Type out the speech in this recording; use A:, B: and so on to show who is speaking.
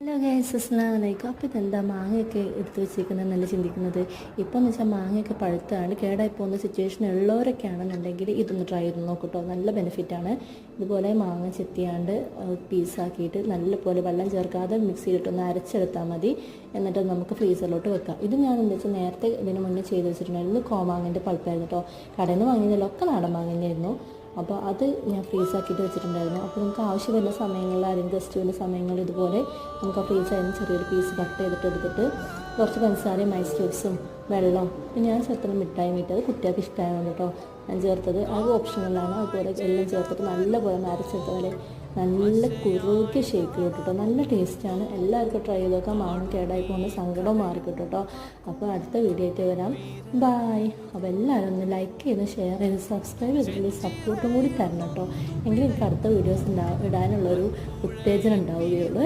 A: Hello guys അസ്ലാം വലൈക്കും അപ്പോൾ ഇതെന്താ? മാങ്ങയൊക്കെ എടുത്ത് വെച്ചിരിക്കുന്നത് നല്ല ചിന്തിക്കുന്നത്. ഇപ്പോൾ എന്ന് വെച്ചാൽ മാങ്ങയൊക്കെ പഴുത്താണ്. കേടായി പോകുന്ന സിറ്റുവേഷൻ ഉള്ളവരൊക്കെ ആണെന്നുണ്ടെങ്കിൽ ഇതൊന്ന് ട്രൈ ചെയ്ത് നോക്കട്ടോ. നല്ല ബെനിഫിറ്റാണ് ഇതുപോലെ മാങ്ങ ചെത്തിയാണ്ട് പീസാക്കിയിട്ട് നല്ലപോലെ വെള്ളം ചേർക്കാതെ മിക്സ് ചെയ്തിട്ടൊന്ന് അരച്ചെടുത്താൽ മതി. എന്നിട്ട് നമുക്ക് ഫ്രീസറിലോട്ട് വെക്കാം. ഇത് ഞാൻ എന്താ വെച്ചാൽ നേരത്തെ ഇതിന് മുന്നേ ചെയ്ത് വെച്ചിട്ടുണ്ടായിരുന്നു. കോമാങ്ങിന്റെ പൾപ്പായിരുന്നു കേട്ടോ കടയിൽ നിന്ന് വാങ്ങിയതിലൊക്കെ നാടൻ മാങ്ങന്നെയായിരുന്നു അപ്പോൾ അത് ഞാൻ ഫ്രീസ് ആക്കിയിട്ട് വെച്ചിട്ടുണ്ടായിരുന്നു. അപ്പോൾ നമുക്ക് ആവശ്യം വരുന്ന സമയങ്ങളിൽ ആരെങ്കിലും ഗസ്റ്റ് വരുന്ന സമയങ്ങളിൽ ഇതുപോലെ നമുക്ക് ആ ഫ്രീസ് ആയിരുന്നു ചെറിയൊരു പീസ് കട്ട് ചെയ്തിട്ട് എടുത്തിട്ട് കുറച്ച് പഞ്ചസാരയും മൈസ് ക്യൂബ്സും വെള്ളം പിന്നെ ഞാൻ ചേർത്തുന്ന മിഠായി മീറ്റ് അത് കുട്ടികൾക്ക് ഇഷ്ടമായതുകൊണ്ട് കേട്ടോ. ഞാൻ ചേർത്തത് അത് ഓപ്ഷണലാണ് അതുപോലെ എല്ലാം ചേർത്തിട്ട് നല്ലപോലെ നരച്ചെടുത്തപോലെ നല്ല കുറുകിയ ഷേക്ക് കിട്ടും നല്ല ടേസ്റ്റാണ് എല്ലാവർക്കും ട്രൈ ചെയ്ത് നോക്കാം മാങ്ങ കേടായി പോകുന്ന സങ്കടവും മാറി കിട്ടും അപ്പോൾ അടുത്ത വീഡിയോ ആയിട്ട് വരാം. ബായ് അപ്പോൾ എല്ലാവരും ഒന്ന് ലൈക്ക് ചെയ്ത് ഷെയർ ചെയ്ത് സബ്സ്ക്രൈബ് ചെയ്തിട്ട് സപ്പോർട്ടും കൂടി തരണം കേട്ടോ എങ്കിലും എനിക്ക് അടുത്ത വീഡിയോസ് ഉണ്ടാവും ഇടാനുള്ളൊരു ഉത്തേജനം ഉണ്ടാവുകയുള്ളൂ.